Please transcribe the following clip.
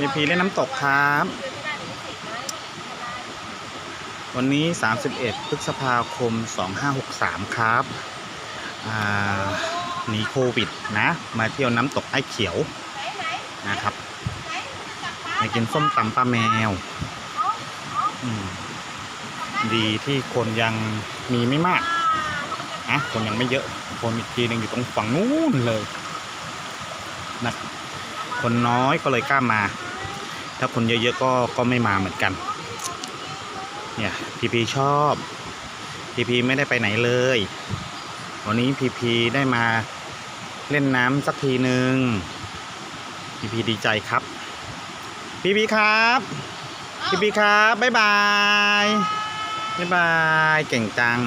พีพีเล่นน้ำตกครับ วันนี้ 31 พฤษภาคม 2563 ครับหนีโควิดนะ มาเที่ยวน้ำตกไอ้เขียวนะครับมากินส้มตำปลาแมว ดีที่คนยังมีไม่มากนะคนยังไม่เยอะ คนอีกทีนึงอยู่ตรงฝั่งนู้นเลยนะคนน้อยก็เลยกล้ามา ถ้าคนเยอะๆก็ก็ไม่มาเหมือนกัน เนี่ยพีพีชอบพีพีไม่ได้ไปไหนเลย วันนี้พีพีได้มาเล่นน้ำสักทีหนึ่งพีพีดีใจครับพีพีครับพีพีครับ บ๊ายบาย บ๊ายบาย เก่งจัง